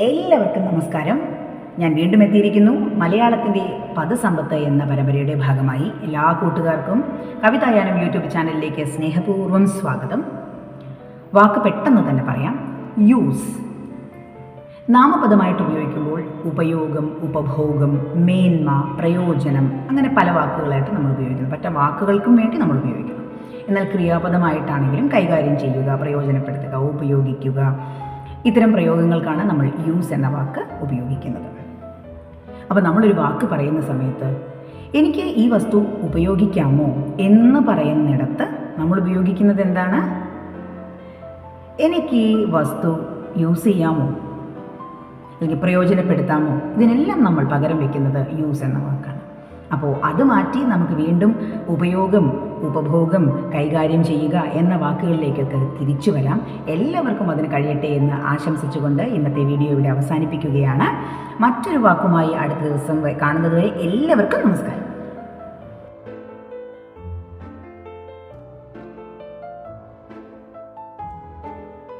എല്ലാവർക്കും നമസ്കാരം. ഞാൻ വീണ്ടും എത്തിയിരിക്കുന്നു. മലയാളത്തിന്റെ പദസമ്പത്ത് എന്ന പരമ്പരയുടെ ഭാഗമായി എല്ലാ കൂട്ടുകാർക്കും കവിതായാനം യൂട്യൂബ് ചാനലിലേക്ക് സ്നേഹപൂർവം സ്വാഗതം. വാക്ക് പെട്ടെന്ന് തന്നെ പറയാം. യൂസ്. നാമപദമായിട്ട് ഉപയോഗിക്കുമ്പോൾ ഉപയോഗം ഉപഭോഗം മേന്മ പ്രയോജനം അങ്ങനെ പല വാക്കുകളായിട്ട് നമ്മൾ ഉപയോഗിക്കുന്നു. പറ്റ വാക്കുകൾക്കും വേണ്ടി നമ്മൾ ഉപയോഗിക്കുന്നു. എന്നാൽ ക്രിയാപദമായിട്ടാണെങ്കിലും കൈകാര്യം ചെയ്യുക പ്രയോജനപ്പെടുത്തുക ഉപയോഗിക്കുക ഇത്തരം പ്രയോഗങ്ങൾക്കാണ് നമ്മൾ യൂസ് എന്ന വാക്ക് ഉപയോഗിക്കുന്നത്. അപ്പോൾ നമ്മളൊരു വാക്ക് പറയുന്ന സമയത്ത് എനിക്ക് ഈ വസ്തു ഉപയോഗിക്കാമോ എന്ന് പറയുന്നിടത്ത് നമ്മൾ ഉപയോഗിക്കുന്നത് എന്താണ്? എനിക്ക് ഈ വസ്തു യൂസ് ചെയ്യാമോ? അല്ലെങ്കിൽ പ്രയോജനപ്പെടുത്താമോ? ഇതിനെല്ലാം നമ്മൾ പകരം വയ്ക്കുന്നത് യൂസ് എന്ന വാക്കാണ്. അപ്പോൾ അത് മാറ്റി നമുക്ക് വീണ്ടും ഉപയോഗം ഉപഭോഗം കൈകാര്യം ചെയ്യുക എന്ന വാക്കുകളിലേക്കൊക്കെ തിരിച്ചു വരാം. എല്ലാവർക്കും അതിന് കഴിയട്ടെ എന്ന് ആശംസിച്ചുകൊണ്ട് ഇന്നത്തെ വീഡിയോ ഇവിടെ അവസാനിപ്പിക്കുകയാണ്. മറ്റൊരു വാക്കുമായി അടുത്ത ദിവസം കാണുന്നതുവരെ എല്ലാവർക്കും നമസ്കാരം.